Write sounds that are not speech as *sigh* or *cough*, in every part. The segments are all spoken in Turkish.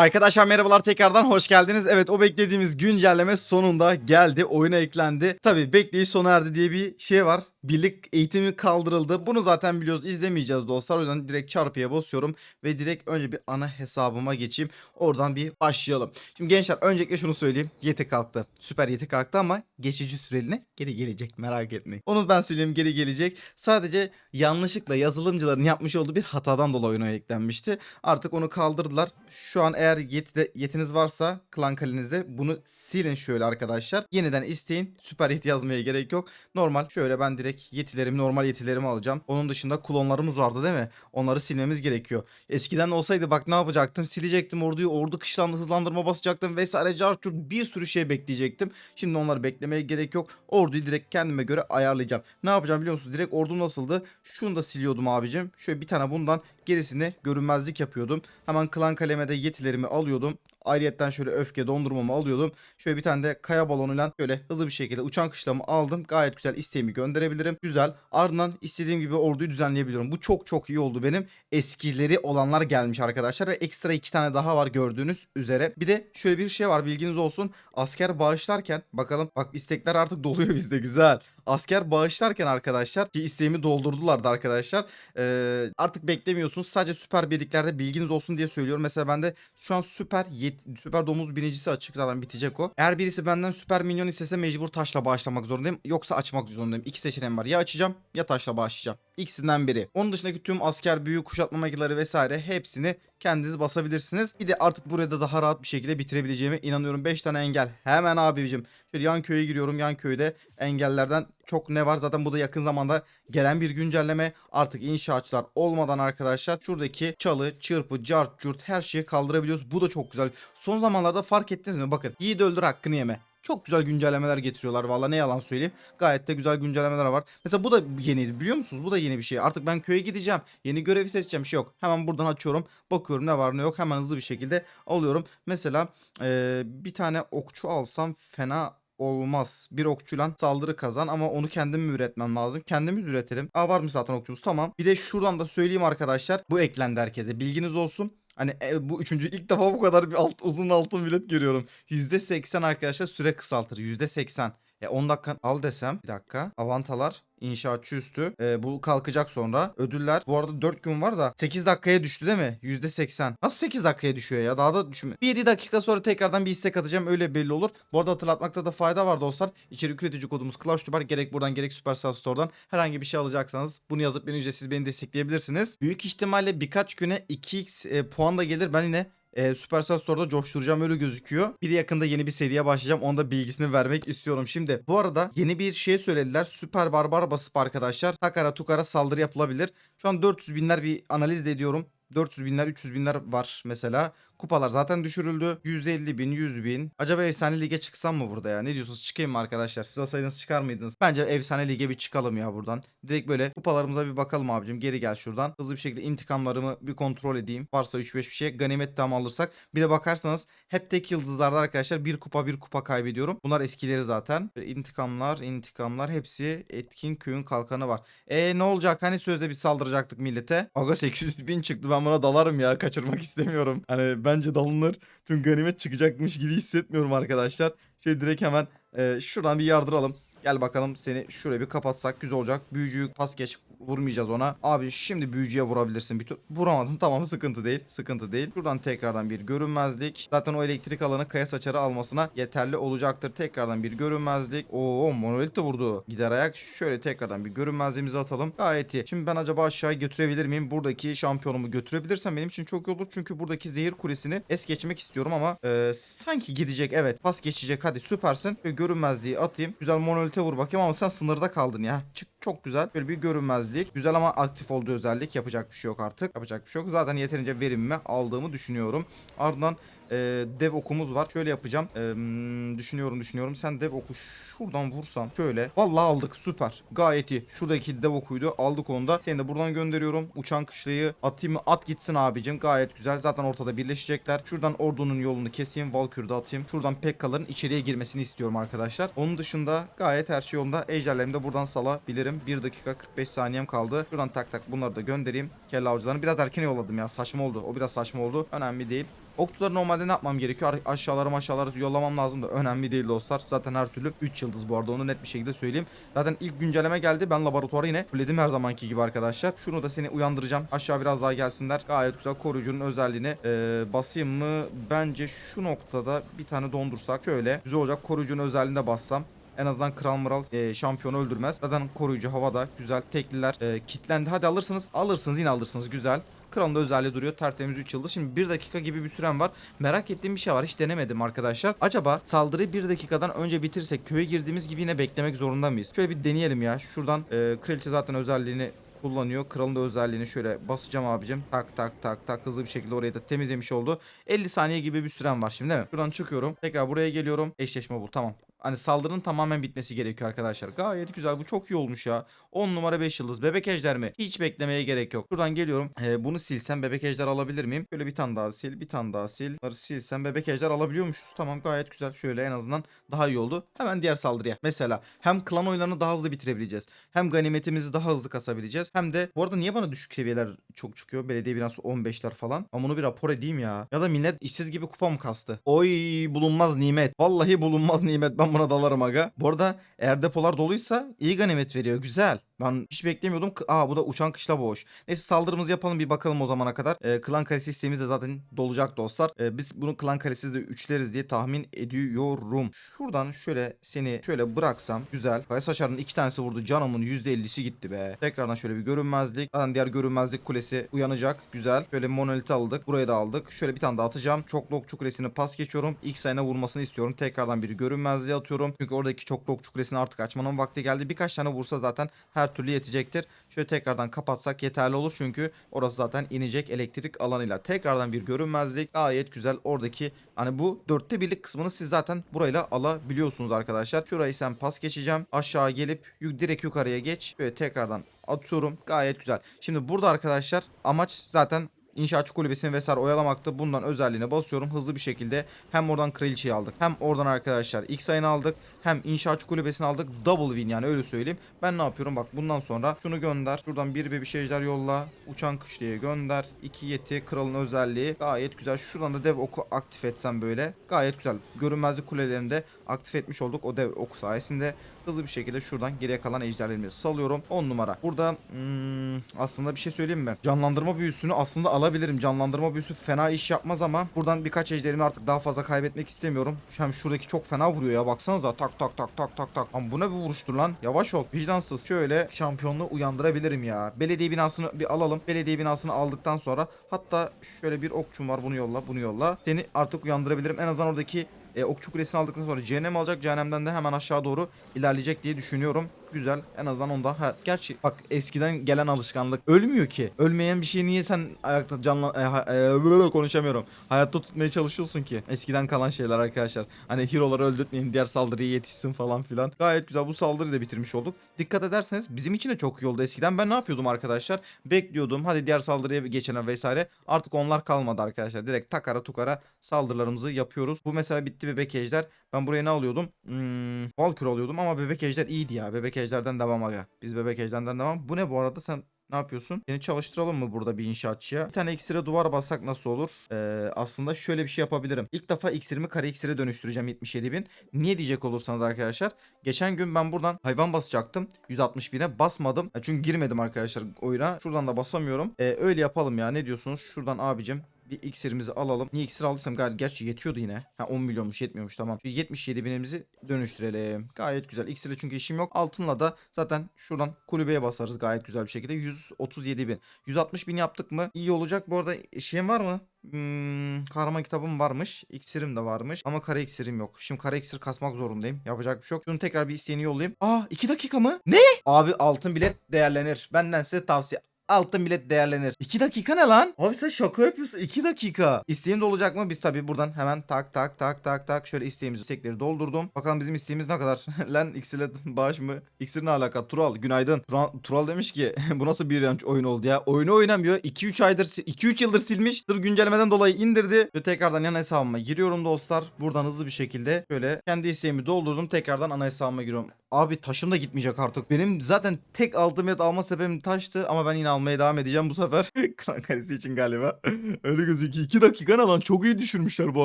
Arkadaşlar merhabalar tekrardan hoş geldiniz. Evet o beklediğimiz güncelleme sonunda geldi. Oyuna eklendi. Tabi bekleyiş sona erdi diye bir şey var. Birlik eğitimi kaldırıldı. Bunu zaten biliyoruz izlemeyeceğiz dostlar. O yüzden direkt çarpıya basıyorum. Ve direkt önce bir ana hesabıma geçeyim. Oradan bir başlayalım. Şimdi gençler öncelikle şunu söyleyeyim. Yeti kalktı. Süper yeti kalktı ama geçici süreliğine geri gelecek. Merak etmeyin. Onu ben söyleyeyim geri gelecek. Sadece yanlışlıkla yazılımcıların yapmış olduğu bir hatadan dolayı oyuna eklenmişti. Artık onu kaldırdılar. Şu an eğer yetide, yetiniz varsa klan kalenizde bunu silin şöyle arkadaşlar. Yeniden isteyin. Süper yeti yazmaya gerek yok. Normal şöyle ben direkt yetilerimi normal yetilerimi alacağım. Onun dışında klonlarımız vardı değil mi? Onları silmemiz gerekiyor. Eskiden olsaydı bak ne yapacaktım? Silecektim orduyu. Ordu kışlandı hızlandırma basacaktım vesaire. Carçurt bir sürü şey bekleyecektim. Şimdi onları beklemeye gerek yok. Orduyu direkt kendime göre ayarlayacağım. Ne yapacağım biliyor musunuz? Direkt ordum nasıldı? Şunu da siliyordum abicim. Şöyle bir tane bundan gerisini görünmezlik yapıyordum. Hemen klan kalemede yetilerimi alıyordum. Ayrıyetten şöyle öfke dondurmamı alıyordum. Şöyle bir tane de kaya balonuyla şöyle hızlı bir şekilde uçan kışlamı aldım. Gayet güzel isteğimi gönderebilirim. Güzel. Ardından istediğim gibi orduyu düzenleyebiliyorum. Bu çok çok iyi oldu benim. Eskileri olanlar gelmiş arkadaşlar ve ekstra iki tane daha var gördüğünüz üzere. Bir de şöyle bir şey var bilginiz olsun. Asker bağışlarken bakalım bak istekler artık *laughs* doluyor bizde güzel. Asker bağışlarken arkadaşlar ki isteğimi doldurdulardı arkadaşlar. Ee, artık beklemiyorsunuz. Sadece süper birliklerde bilginiz olsun diye söylüyorum. Mesela bende şu an süper yet- süper domuz birincisi açık zaten bitecek o. Eğer birisi benden süper minyon istese mecbur taşla bağışlamak zorundayım. Yoksa açmak zorundayım. İki seçeneğim var. Ya açacağım ya taşla bağışlayacağım. İkisinden biri. Onun dışındaki tüm asker büyü kuşatma makineleri vesaire hepsini kendiniz basabilirsiniz. Bir de artık burada daha rahat bir şekilde bitirebileceğime inanıyorum. 5 tane engel. Hemen abicim. Şöyle yan köye giriyorum. Yan köyde engellerden çok ne var? Zaten bu da yakın zamanda gelen bir güncelleme. Artık inşaatçılar olmadan arkadaşlar şuradaki çalı, çırpı, cart, curt her şeyi kaldırabiliyoruz. Bu da çok güzel. Son zamanlarda fark ettiniz mi? Bakın yiğit öldür hakkını yeme. Çok güzel güncellemeler getiriyorlar valla ne yalan söyleyeyim. Gayet de güzel güncellemeler var. Mesela bu da yeniydi biliyor musunuz? Bu da yeni bir şey. Artık ben köye gideceğim. Yeni görevi seçeceğim. Şey yok. Hemen buradan açıyorum. Bakıyorum ne var ne yok. Hemen hızlı bir şekilde alıyorum. Mesela eee, bir tane okçu alsam fena olmaz. Bir okçuyla saldırı kazan ama onu kendim mi üretmem lazım? Kendimiz üretelim. Aa var mı zaten okçumuz? Tamam. Bir de şuradan da söyleyeyim arkadaşlar. Bu eklendi herkese. Bilginiz olsun. Hani e, bu üçüncü ilk defa bu kadar bir alt, uzun altın bilet görüyorum. %80 arkadaşlar süre kısaltır. %80. E 10 dakika al desem. Bir dakika. Avantalar. inşaatçı üstü. E, bu kalkacak sonra. Ödüller. Bu arada 4 gün var da 8 dakikaya düştü değil mi? %80. Nasıl 8 dakikaya düşüyor ya? Daha da. Bir 7 dakika sonra tekrardan bir istek atacağım. Öyle belli olur. Bu arada hatırlatmakta da fayda var dostlar. İçerik üretici kodumuz Clash Tubar. Gerek buradan gerek Supercell Store'dan herhangi bir şey alacaksanız bunu yazıp beni ücretsiz beni destekleyebilirsiniz. Büyük ihtimalle birkaç güne 2x e, puan da gelir. Ben yine e, Supercell Store'da coşturacağım öyle gözüküyor. Bir de yakında yeni bir seriye başlayacağım. Onda bilgisini vermek istiyorum. Şimdi bu arada yeni bir şey söylediler. Süper barbar basıp arkadaşlar Takara Tukara saldırı yapılabilir. Şu an 400 binler bir analiz ediyorum. 400 binler 300 binler var mesela. Kupalar zaten düşürüldü. 150 bin 100 bin. Acaba efsane lige çıksam mı burada ya? Ne diyorsunuz çıkayım mı arkadaşlar? Siz olsaydınız çıkar mıydınız? Bence efsane lige bir çıkalım ya buradan. Direkt böyle kupalarımıza bir bakalım abicim. Geri gel şuradan. Hızlı bir şekilde intikamlarımı bir kontrol edeyim. Varsa 3-5 bir şey. Ganimet tam alırsak. Bir de bakarsanız hep tek yıldızlarda arkadaşlar bir kupa bir kupa kaybediyorum. Bunlar eskileri zaten. İntikamlar intikamlar hepsi etkin köyün kalkanı var. E ne olacak? Hani sözde bir saldıracaktık millete. Aga 800 bin çıktı. Ben buna dalarım ya. Kaçırmak istemiyorum. Hani bence dalınır. Çünkü ganimet çıkacakmış gibi hissetmiyorum arkadaşlar. Şöyle direkt hemen e, şuradan bir yardıralım. Gel bakalım seni şuraya bir kapatsak güzel olacak. Büyücüyü pas geç vurmayacağız ona. Abi şimdi büyücüye vurabilirsin bir tur. Vuramadın tamam sıkıntı değil. Sıkıntı değil. Buradan tekrardan bir görünmezlik. Zaten o elektrik alanı kaya saçarı almasına yeterli olacaktır. Tekrardan bir görünmezlik. Oo monolit de vurdu. Gider ayak. Şöyle tekrardan bir görünmezliğimizi atalım. Gayet iyi. Şimdi ben acaba aşağıya götürebilir miyim? Buradaki şampiyonumu götürebilirsem benim için çok iyi olur. Çünkü buradaki zehir kulesini es geçmek istiyorum ama e, sanki gidecek. Evet pas geçecek. Hadi süpersin. Şöyle görünmezliği atayım. Güzel monolite vur bakayım ama sen sınırda kaldın ya. Çık çok güzel. Böyle bir görünmezlik. Güzel ama aktif olduğu özellik. Yapacak bir şey yok artık. Yapacak bir şey yok. Zaten yeterince verimimi aldığımı düşünüyorum. Ardından e, dev okumuz var. Şöyle yapacağım. E, hmm, düşünüyorum düşünüyorum. Sen dev oku şuradan vursam. Şöyle. Vallahi aldık. Süper. Gayet iyi. Şuradaki dev okuydu. Aldık onu da. Seni de buradan gönderiyorum. Uçan kışlayı atayım mı? At gitsin abicim. Gayet güzel. Zaten ortada birleşecekler. Şuradan ordunun yolunu keseyim. Valkür'de atayım. Şuradan Pekkaların içeriye girmesini istiyorum arkadaşlar. Onun dışında gayet her şey yolunda. Ejderlerimi de buradan salabilirim. 1 dakika 45 saniyem kaldı. Şuradan tak tak bunları da göndereyim. Kelle avcılarını biraz erken yolladım ya. Saçma oldu. O biraz saçma oldu. Önemli değil. Okçuları normalde ne yapmam gerekiyor? Aşağılara aşağılara yollamam lazım da önemli değil dostlar. Zaten her türlü 3 yıldız bu arada onu net bir şekilde söyleyeyim. Zaten ilk güncelleme geldi. Ben laboratuvarı yine fulledim her zamanki gibi arkadaşlar. Şunu da seni uyandıracağım. Aşağı biraz daha gelsinler. Gayet güzel koruyucunun özelliğini ee, basayım mı? Bence şu noktada bir tane dondursak şöyle. Güzel olacak. Koruyucunun özelliğine bassam. En azından Kral Mural e, şampiyonu öldürmez. Zaten koruyucu havada. Güzel. Tekliler e, kitlendi. Hadi alırsınız. Alırsınız yine alırsınız. Güzel. Kralın da özelliği duruyor. Tertemiz 3 yıldız. Şimdi 1 dakika gibi bir süren var. Merak ettiğim bir şey var. Hiç denemedim arkadaşlar. Acaba saldırıyı 1 dakikadan önce bitirsek köye girdiğimiz gibi yine beklemek zorunda mıyız? Şöyle bir deneyelim ya. Şuradan e, kraliçe zaten özelliğini kullanıyor. Kralın da özelliğini şöyle basacağım abicim. Tak tak tak tak hızlı bir şekilde orayı da temizlemiş oldu. 50 saniye gibi bir süren var şimdi değil mi? Şuradan çıkıyorum. Tekrar buraya geliyorum. Eşleşme bul. Tamam. Hani saldırının tamamen bitmesi gerekiyor arkadaşlar. Gayet güzel. Bu çok iyi olmuş ya. 10 numara 5 yıldız. Bebek ejder mi? Hiç beklemeye gerek yok. Şuradan geliyorum. Ee, bunu silsem bebek ejder alabilir miyim? Şöyle bir tane daha sil. Bir tane daha sil. Bunları silsem bebek ejder alabiliyormuşuz. Tamam gayet güzel. Şöyle en azından daha iyi oldu. Hemen diğer saldırıya. Mesela hem klan oyunlarını daha hızlı bitirebileceğiz. Hem ganimetimizi daha hızlı kasabileceğiz. Hem de bu arada niye bana düşük seviyeler çok çıkıyor? Belediye binası 15'ler falan. Ama bunu bir rapor edeyim ya. Ya da millet işsiz gibi kupa mı kastı? Oy bulunmaz nimet. Vallahi bulunmaz nimet. Ben buna dalarım aga. Bu arada eğer depolar doluysa iyi ganimet veriyor. Güzel. Ben hiç beklemiyordum. Aa bu da uçan kışla boş. Neyse saldırımızı yapalım bir bakalım o zamana kadar. Ee, klan kalesi isteğimiz de zaten dolacak dostlar. Ee, biz bunu klan kalesiz de üçleriz diye tahmin ediyorum. Şuradan şöyle seni şöyle bıraksam güzel. Kaya saçarının iki tanesi vurdu. Canımın %50'si gitti be. Tekrardan şöyle bir görünmezlik. Zaten diğer görünmezlik kulesi uyanacak. Güzel. Şöyle monoliti aldık. Burayı da aldık. Şöyle bir tane daha atacağım. Çoklu okçu kulesini pas geçiyorum. İlk sayına vurmasını istiyorum. Tekrardan bir görünmezliğe atıyorum. Çünkü oradaki çoklu okçu kulesini artık açmanın vakti geldi. Birkaç tane vursa zaten her türlü yetecektir. Şöyle tekrardan kapatsak yeterli olur. Çünkü orası zaten inecek elektrik alanıyla. Tekrardan bir görünmezlik. Gayet güzel. Oradaki hani bu dörtte birlik kısmını siz zaten burayla alabiliyorsunuz arkadaşlar. Şurayı sen pas geçeceğim. Aşağı gelip direkt yukarıya geç. Böyle tekrardan atıyorum. Gayet güzel. Şimdi burada arkadaşlar amaç zaten İnşaatçı kulübesini vesaire oyalamaktı. Bundan özelliğine basıyorum. Hızlı bir şekilde hem oradan kraliçeyi aldık. Hem oradan arkadaşlar X sayını aldık. Hem inşaatçı kulübesini aldık. Double win yani öyle söyleyeyim. Ben ne yapıyorum? Bak bundan sonra şunu gönder. Şuradan bir bebiş ejder yolla. Uçan kış gönder. 2 yeti kralın özelliği. Gayet güzel. Şuradan da dev oku aktif etsem böyle. Gayet güzel. Görünmezlik kulelerini de aktif etmiş olduk. O dev oku sayesinde hızlı bir şekilde şuradan geriye kalan ejderlerimizi salıyorum. 10 numara. Burada hmm, aslında bir şey söyleyeyim mi? Canlandırma büyüsünü aslında alabilirim. Canlandırma büyüsü fena iş yapmaz ama buradan birkaç ejderimi artık daha fazla kaybetmek istemiyorum. Hem şuradaki çok fena vuruyor ya. Baksanıza tak tak tak tak tak tak. Ama bu ne bir vuruştur lan? Yavaş ol. Vicdansız. Şöyle şampiyonluğu uyandırabilirim ya. Belediye binasını bir alalım. Belediye binasını aldıktan sonra hatta şöyle bir okçum var. Bunu yolla, bunu yolla. Seni artık uyandırabilirim. En azından oradaki e, okçu kulesini aldıktan sonra cehennem alacak. Cehennemden de hemen aşağı doğru ilerleyecek diye düşünüyorum. Güzel. En azından onda. Ha, gerçi bak eskiden gelen alışkanlık. Ölmüyor ki. Ölmeyen bir şeyi niye sen ayakta canla... E, e, konuşamıyorum. Hayatta tutmaya çalışıyorsun ki. Eskiden kalan şeyler arkadaşlar. Hani hero'ları öldürtmeyin. Diğer saldırıya yetişsin falan filan. Gayet güzel. Bu saldırıyı da bitirmiş olduk. Dikkat ederseniz bizim için de çok iyi oldu eskiden. Ben ne yapıyordum arkadaşlar? Bekliyordum. Hadi diğer saldırıya geçene vesaire. Artık onlar kalmadı arkadaşlar. Direkt takara tukara saldırılarımızı yapıyoruz. Bu mesela bitti bebek ejder. Ben buraya ne alıyordum? Hmm, Valkür alıyordum ama bebek ejder iyiydi ya. Bebek ejderden devam aga. Biz bebek ejderden devam. Bu ne bu arada sen ne yapıyorsun? Seni çalıştıralım mı burada bir inşaatçıya? Bir tane iksire duvar bassak nasıl olur? Ee, aslında şöyle bir şey yapabilirim. İlk defa iksirimi kare iksire dönüştüreceğim 77 bin. Niye diyecek olursanız arkadaşlar. Geçen gün ben buradan hayvan basacaktım. 160 bine basmadım. Çünkü girmedim arkadaşlar oyuna. Şuradan da basamıyorum. Ee, öyle yapalım ya. Ne diyorsunuz? Şuradan abicim bir iksirimizi alalım. Niye iksir aldıysam gayet gerçi yetiyordu yine. Ha 10 milyonmuş yetmiyormuş tamam. Şu 77 binimizi dönüştürelim. Gayet güzel. İksirle çünkü işim yok. Altınla da zaten şuradan kulübeye basarız gayet güzel bir şekilde. 137 bin. 160 bin yaptık mı? İyi olacak. Bu arada şeyim var mı? Hmm, kahraman kitabım varmış. İksirim de varmış. Ama kare iksirim yok. Şimdi kare iksir kasmak zorundayım. Yapacak bir şey yok. Şunu tekrar bir isteğini yollayayım. Aa 2 dakika mı? Ne? Abi altın bilet değerlenir. Benden size tavsiye. Altın bilet değerlenir. 2 dakika ne lan? Abi sen şaka yapıyorsun. 2 dakika. İsteğim de olacak mı? Biz tabii buradan hemen tak tak tak tak tak şöyle isteğimizi istekleri doldurdum. Bakalım bizim isteğimiz ne kadar? *laughs* lan iksirle bağış mı? İksir ne alaka? Tural günaydın. Tural, Tural demiş ki *laughs* bu nasıl bir yanç oyun oldu ya? Oyunu oynamıyor. 2-3 aydır 2-3 yıldır silmiş. Dır güncellemeden dolayı indirdi. Ve tekrardan yan hesabıma giriyorum dostlar. Buradan hızlı bir şekilde şöyle kendi isteğimi doldurdum. Tekrardan ana hesabıma giriyorum. Abi taşım da gitmeyecek artık. Benim zaten tek ultimate alma sebebim taştı ama ben yine. Almaya devam edeceğim bu sefer. *laughs* Klan kalesi için galiba. *laughs* Öyle gözüküyor. 2 dakika ne lan? Çok iyi düşürmüşler bu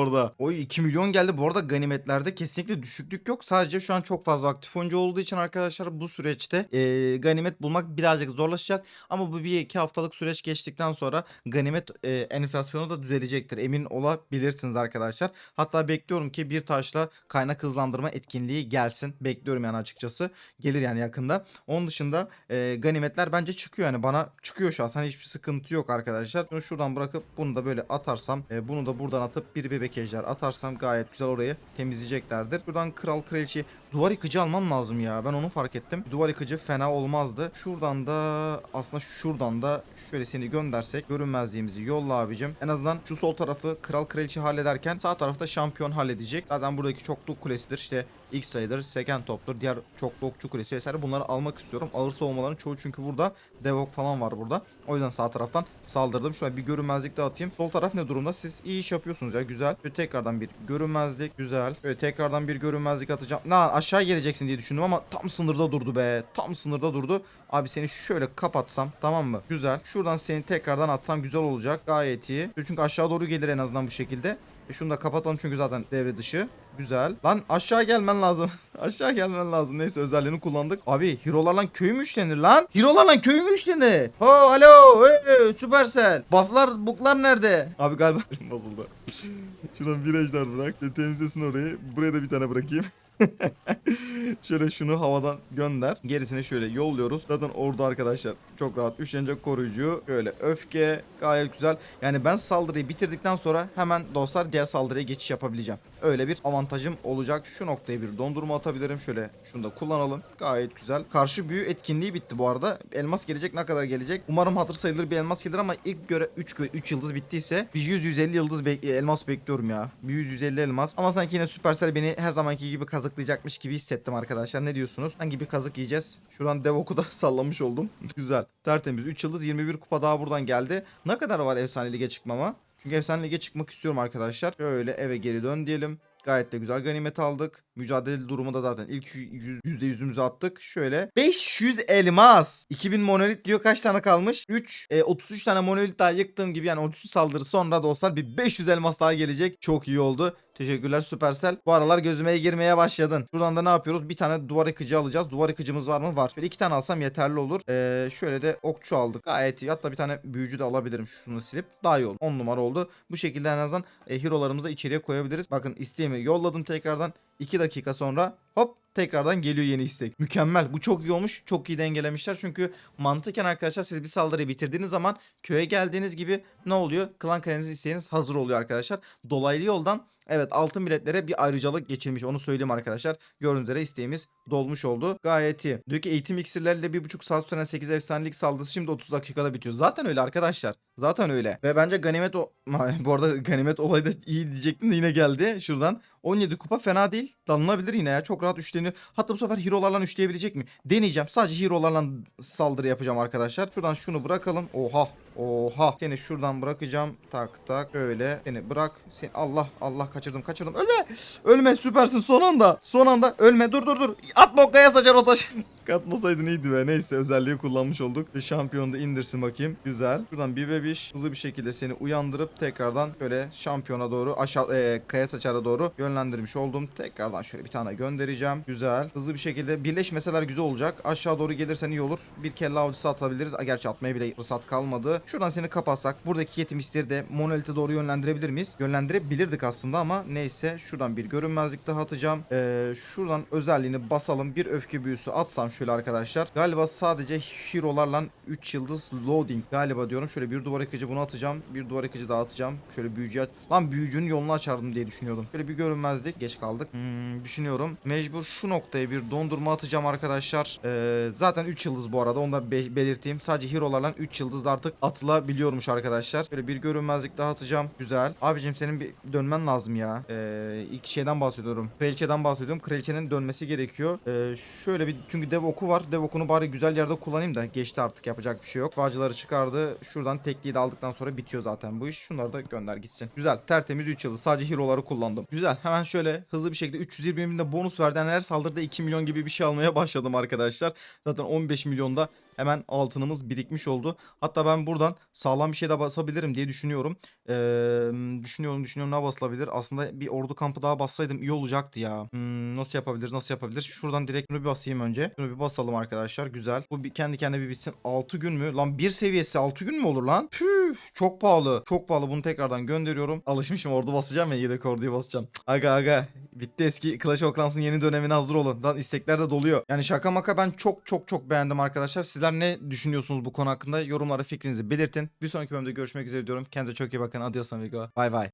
arada. Oy 2 milyon geldi. Bu arada ganimetlerde kesinlikle düşüklük yok. Sadece şu an çok fazla aktif oyuncu olduğu için arkadaşlar bu süreçte e, ganimet bulmak birazcık zorlaşacak. Ama bu bir iki haftalık süreç geçtikten sonra ganimet e, enflasyonu da düzelecektir. Emin olabilirsiniz arkadaşlar. Hatta bekliyorum ki bir taşla kaynak hızlandırma etkinliği gelsin. Bekliyorum yani açıkçası. Gelir yani yakında. Onun dışında e, ganimetler bence çıkıyor yani bana çıkıyor şahsen hiçbir sıkıntı yok arkadaşlar. Şunu şuradan bırakıp bunu da böyle atarsam e, bunu da buradan atıp bir bebek ejder atarsam gayet güzel orayı temizleyeceklerdir. Buradan kral kraliçeyi duvar yıkıcı almam lazım ya ben onu fark ettim. Duvar yıkıcı fena olmazdı. Şuradan da aslında şuradan da şöyle seni göndersek görünmezliğimizi yolla abicim. En azından şu sol tarafı kral kraliçe hallederken sağ tarafta şampiyon halledecek. Zaten buradaki çokluk kulesidir işte X sayıdır, second toptur, diğer çoklu okçu kulesi vesaire bunları almak istiyorum. Ağır savunmaların çoğu çünkü burada devok falan var burada. O yüzden sağ taraftan saldırdım. Şöyle bir görünmezlik de atayım. Sol taraf ne durumda? Siz iyi iş yapıyorsunuz ya güzel. Böyle tekrardan bir görünmezlik güzel. Böyle tekrardan bir görünmezlik atacağım. Na aşağı geleceksin diye düşündüm ama tam sınırda durdu be. Tam sınırda durdu. Abi seni şöyle kapatsam tamam mı? Güzel. Şuradan seni tekrardan atsam güzel olacak. Gayet iyi. Çünkü aşağı doğru gelir en azından bu şekilde. E şunu da kapatalım çünkü zaten devre dışı. Güzel. Lan aşağı gelmen lazım. *laughs* aşağı gelmen lazım. Neyse özelliğini kullandık. Abi hero'larla köy mü işlenir lan? Hero'larla köy mü işlenir? Ho alo. Hey, Supercell. Bufflar buklar nerede? Abi galiba *laughs* bozuldu. Şuradan bir ejder bırak. ve Temizlesin orayı. Buraya da bir tane bırakayım. *laughs* *laughs* şöyle şunu havadan gönder. Gerisini şöyle yolluyoruz. Zaten orada arkadaşlar çok rahat üçlenecek koruyucu. Şöyle öfke gayet güzel. Yani ben saldırıyı bitirdikten sonra hemen dostlar diğer saldırıya geçiş yapabileceğim. Öyle bir avantajım olacak. Şu noktaya bir dondurma atabilirim. Şöyle şunu da kullanalım. Gayet güzel. Karşı büyü etkinliği bitti bu arada. Elmas gelecek ne kadar gelecek? Umarım hatır sayılır bir elmas gelir ama ilk göre 3 3 yıldız bittiyse bir 100 150 yıldız bek- elmas bekliyorum ya. Bir 100 150 elmas. Ama sanki yine Supercell beni her zamanki gibi kazıklayacakmış gibi hissettim arkadaşlar. Ne diyorsunuz? Hangi bir kazık yiyeceğiz? Şuradan dev oku da *laughs* sallamış oldum. *laughs* güzel. Tertemiz. 3 yıldız 21 kupa daha buradan geldi. Ne kadar var efsane lige çıkmama? Çünkü efsane lige çıkmak istiyorum arkadaşlar. Şöyle eve geri dön diyelim. Gayet de güzel ganimet aldık. Mücadele durumu da zaten ilk yüz- yüzde yüzümüzü attık. Şöyle 500 elmas. 2000 monolit diyor kaç tane kalmış? 3 e, 33 tane monolit daha yıktığım gibi yani 33 saldırı sonra dostlar bir 500 elmas daha gelecek. Çok iyi oldu. Teşekkürler Supercell. Bu aralar gözüme girmeye başladın. Şuradan da ne yapıyoruz? Bir tane duvar yıkıcı alacağız. Duvar yıkıcımız var mı? Var. Şöyle iki tane alsam yeterli olur. Ee, şöyle de okçu aldık. Gayet iyi. Hatta bir tane büyücü de alabilirim. Şunu silip daha iyi oldu. 10 numara oldu. Bu şekilde en azından e, hero'larımızı da içeriye koyabiliriz. Bakın isteğimi yolladım tekrardan. 2 dakika sonra hop tekrardan geliyor yeni istek. Mükemmel. Bu çok iyi olmuş. Çok iyi dengelemişler. Çünkü mantıken arkadaşlar siz bir saldırıyı bitirdiğiniz zaman köye geldiğiniz gibi ne oluyor? Klan kalenizin isteğiniz hazır oluyor arkadaşlar. Dolaylı yoldan Evet altın biletlere bir ayrıcalık geçilmiş onu söyleyeyim arkadaşlar. Gördüğünüz üzere isteğimiz dolmuş oldu. Gayet iyi. Diyor ki eğitim iksirleriyle 1.5 saat süren 8 efsanelik saldırısı şimdi 30 dakikada bitiyor. Zaten öyle arkadaşlar. Zaten öyle. Ve bence ganimet o... *laughs* Bu arada ganimet olayı da iyi diyecektim de yine geldi şuradan. 17 kupa fena değil. Dalınabilir yine ya. Çok rahat üçleniyor. Hatta bu sefer hero'larla üçleyebilecek mi? Deneyeceğim. Sadece hero'larla saldırı yapacağım arkadaşlar. Şuradan şunu bırakalım. Oha. Oha. Seni şuradan bırakacağım. Tak tak. Öyle. Seni bırak. Seni Allah Allah kaçırdım kaçırdım. Ölme. Ölme süpersin son anda. Son anda. Ölme. Dur dur dur. Atma o kaya saçar o taş. *laughs* Katmasaydın iyiydi be. Neyse özelliği kullanmış olduk. Ve şampiyonu da indirsin bakayım. Güzel. Şuradan bir bebiş hızlı bir şekilde seni uyandırıp tekrardan şöyle şampiyona doğru aşağı e, kaya saçara doğru yönlendirmiş oldum. Tekrardan şöyle bir tane göndereceğim. Güzel. Hızlı bir şekilde birleşmeseler güzel olacak. Aşağı doğru gelirsen iyi olur. Bir kelle avcısı atabiliriz. A, Gerçi atmaya bile fırsat kalmadı. Şuradan seni kapatsak buradaki yetimistleri de monolite doğru yönlendirebilir miyiz? Yönlendirebilirdik aslında ama neyse. Şuradan bir görünmezlik daha atacağım. Ee, şuradan özelliğini basalım. Bir öfke büyüsü atsam şöyle arkadaşlar. Galiba sadece hero'larla 3 yıldız loading galiba diyorum. Şöyle bir duvar yıkıcı bunu atacağım. Bir duvar yıkıcı daha atacağım. Şöyle büyücü at. Lan büyücünün yolunu açardım diye düşünüyordum. Şöyle bir görünmezlik. Geç kaldık. Hmm, düşünüyorum. Mecbur şu noktaya bir dondurma atacağım arkadaşlar. Ee, zaten 3 yıldız bu arada. Onu da be- belirteyim. Sadece hero'larla 3 yıldız artık atılabiliyormuş arkadaşlar. Şöyle bir görünmezlik daha atacağım. Güzel. Abicim senin bir dönmen lazım ya. Ee, ilk şeyden bahsediyorum. Kraliçeden bahsediyorum. Kraliçenin dönmesi gerekiyor. Ee, şöyle bir çünkü dev oku var. Dev okunu bari güzel yerde kullanayım da geçti artık yapacak bir şey yok. Şifacıları çıkardı. Şuradan tekliği de aldıktan sonra bitiyor zaten bu iş. Şunları da gönder gitsin. Güzel. Tertemiz 3 yıldız. Sadece hero'ları kullandım. Güzel. Hemen şöyle hızlı bir şekilde 320 bin de bonus verdi. Yani her saldırıda 2 milyon gibi bir şey almaya başladım arkadaşlar. Zaten 15 milyonda hemen altınımız birikmiş oldu. Hatta ben buradan sağlam bir şey de basabilirim diye düşünüyorum. Ee, düşünüyorum düşünüyorum ne basılabilir? Aslında bir ordu kampı daha bassaydım iyi olacaktı ya. Hmm, nasıl yapabiliriz nasıl yapabiliriz? Şuradan direkt bunu bir basayım önce. Şunu bir basalım arkadaşlar güzel. Bu bir kendi kendine bir bitsin. 6 gün mü? Lan bir seviyesi 6 gün mü olur lan? Püf çok pahalı. Çok pahalı bunu tekrardan gönderiyorum. Alışmışım ordu basacağım ya yedek orduyu basacağım. Aga aga bitti eski Clash of Clans'ın yeni dönemine hazır olun. Lan istekler de doluyor. Yani şaka maka ben çok çok çok beğendim arkadaşlar. Sizler ne düşünüyorsunuz bu konu hakkında? Yorumlara fikrinizi belirtin. Bir sonraki bölümde görüşmek üzere diyorum. Kendinize çok iyi bakın. Adios amigo. Bay bay.